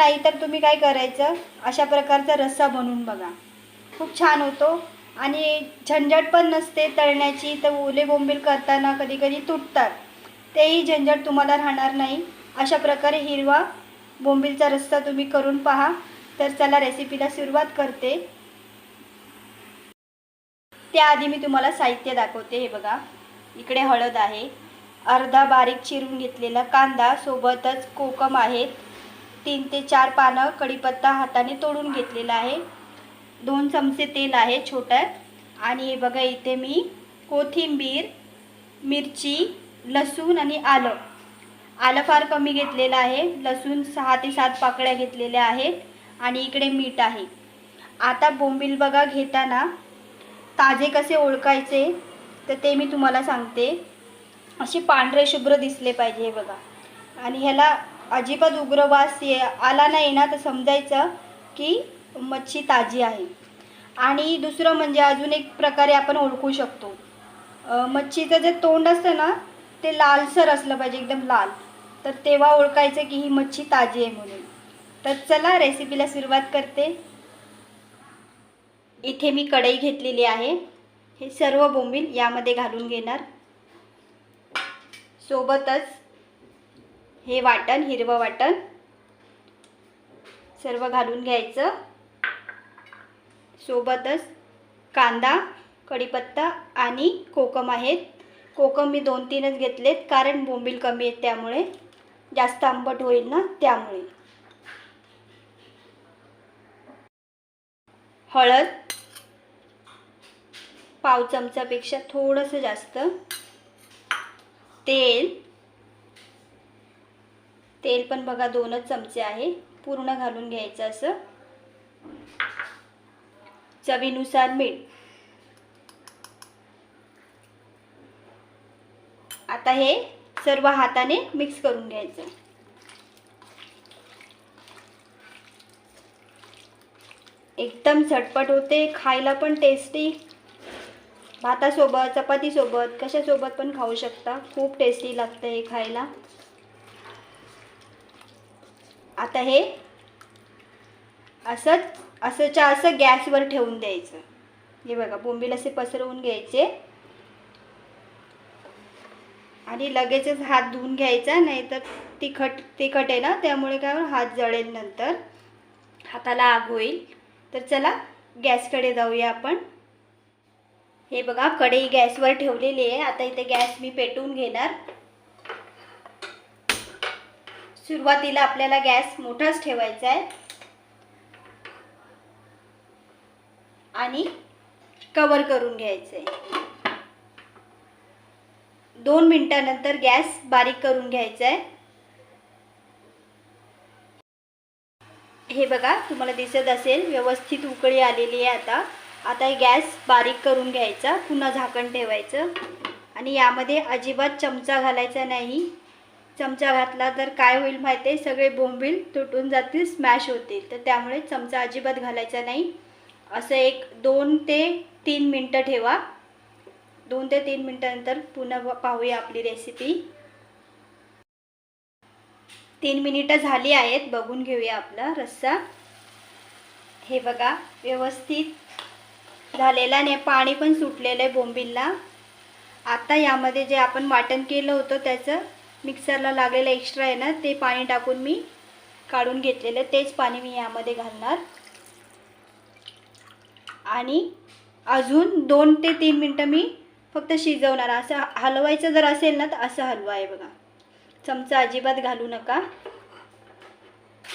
नाही तर तुम्ही काय करायचं? अशा प्रकारचा रस्सा बनवून बघा. खूप छान होतो. आणि झंझट पण नसते तळण्याची तर ओले बोंबील करताना कधी कधी तुटतात. तेही झंझट तुम्हाला राहणार नाही. अशा प्रकारे हिरवा बोंबीलचा रस्सा तुम्ही करून पहा. तर चला रेसिपीला सुरुवात करते. त्याआधी मी तुम्हाला साहित्य दाखवते. हे बघा. इकडे हळद आहे. अर्धा बारीक चिरून घेतलेला कांदा सोबतच कोकम आहेत. तीन ते चार पानं कढीपत्ता हाताने तोडून घेतलेला आहे. दोन चमचे तेल आहे छोट्यात. आणि हे बघा इथे मी कोथिंबीर मिरची लसूण आणि आलं. आलं फार कमी घेतलेलं आहे. लसूण सहा ते सात पाकळ्या घेतलेल्या आहेत आणि इकडे मीठ आहे. आता बोंबील बघा घेताना ताजे कसे ओळखायचे तर ते मी तुम्हाला सांगते. असे पांढरे शुभ्र दिसले पाहिजे हे बघा. आणि ह्याला अजिबात उग्रवास ये आला नाही ना तर समजायचं की मच्छी ताजी आहे. आणि दुसरं म्हणजे अजून एक प्रकारे आपण ओळखू शकतो. मच्छीचं जे तोंड असतं ना ते लालसर असलं पाहिजे एकदम लाल. तर तेव्हा ओळखायचं की ही मच्छी ताजी आहे म्हणून. तर चला रेसिपीला सुरुवात करते. इथे मी कढई घेतलेली आहे. हे सर्व बोंबील यामध्ये घालून घेणार. सोबतच हे वाटण हिरवं वाटण. सर्व घालून घ्यायचं. सोबतच कांदा कढीपत्ता आणि कोकम आहेत. कोकम मी दोन तीनच घेतलेत कारण बोंबील कमी आहेत त्यामुळे. जास्त आंबट होईल ना त्यामुळे. हळद पाव चमचापेक्षा थोडंसं जास्त. तेल तेल पण बघा दोनच चमचे आहे. पूर्ण घालून घ्यायचं असं. चवीनुसार मीठ. आता हे सर्व हाताने मिक्स करून घ्यायचं. एकदम झटपट होते खायला पण टेस्टी भातासोबत चपातीसोबत कशासोबत पण खाऊ शकता. खूप टेस्टी लागतं हे खायला. आता हे असंच असंच्या असं गॅसवर ठेवून द्यायचं. हे बघा बोंबील असे पसरवून घ्यायचे. आणि लगेचच हात धुवून घ्यायचा नाही तर तिखट तिखट आहे ना त्यामुळे काय हात जळेल नंतर. हाताला आग होईल. तर चला गॅसकडे जाऊया आपण. हे बघा कढई गॅसवर ठेवलेली आहे. आता इथे गॅस मी पेटवून घेणार. सुरुवातीला आपल्याला गॅस मोठाच ठेवायचा आहे. आणि कवर करून घ्यायचं आहे. दोन मिनटानंतर गॅस बारीक करून घ्यायचा आहे. हे बघा तुम्हाला दिसत असेल व्यवस्थित उकळी आलेली आहे आता. आता हे गॅस बारीक करून घ्यायचा पुन्हा झाकण ठेवायचं. आणि यामध्ये अजिबात चमचा घालायचा नाही. चमचा घातला तर काय होईल माहिती आहे सगळे बोंबील तुटून जातील स्मॅश होतील. तर त्यामुळे चमचा अजिबात घालायचा नाही. असं एक दोन ते तीन मिनटं ठेवा. दोन ते तीन मिनटानंतर पुन्हा पाहूया आपली रेसिपी तीन मिनिटं झाली आहेत. बघून घेऊया आपला रस्सा. हे बघा व्यवस्थित झालेला नाही पाणी पण सुटलेलं आहे बोंबीलला. आता यामध्ये जे आपण वाटण केलं होतं त्याचं मिक्सरला लागलेलं एक्स्ट्रा आहे ना ते पाणी टाकून मी काढून घेतलेलं. आहे. तेच पाणी मी यामध्ये घालणार. आणि अजून दोन ते तीन मिनटं मी फक्त शिजवणार. असं हलवायचं जर असेल ना तर असं हलवा आहे बघा. चमचा अजिबात घालू नका.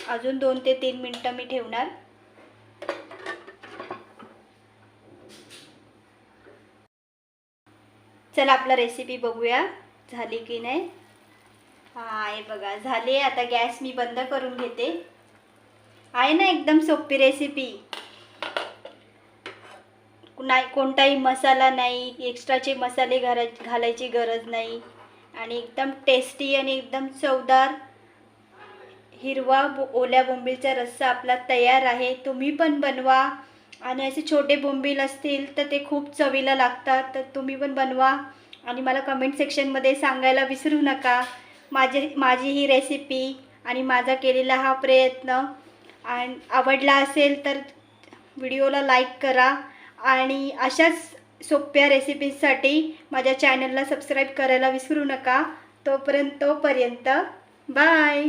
अजून दोन ते तीन मिनटं मी ठेवणार. चला आपला रेसिपी बघूया. झाली की नाही? हा बघा झाले आता गॅस मी बंद करून घेते. आहे ना एकदम सोपी रेसिपी नाही कोणताही मसाला नाही एक्स्ट्राचे मसाले घरा घालायची गरज नाही. आणि एकदम टेस्टी आणि एकदम चवदार हिरवा बो ओल्या बोंबीलचा रस्सा आपला तयार आहे. तुम्ही पण बनवा. आणि असे छोटे बोंबील असतील तर ते खूप चवीला लागतात तर तुम्ही पण बनवा. आणि मला कमेंट सेक्शनमध्ये सांगायला विसरू नका. माझी माझी ही रेसिपी आणि माझा केलेला हा प्रयत्न. आणि आवडला असेल तर व्हिडिओला लाईक करा. आणि अशाच सोप्या रेसिपीजसाठी माझ्या चॅनलला सबस्क्राईब करायला विसरू नका. तोपर्यंत तोपर्यंत बाय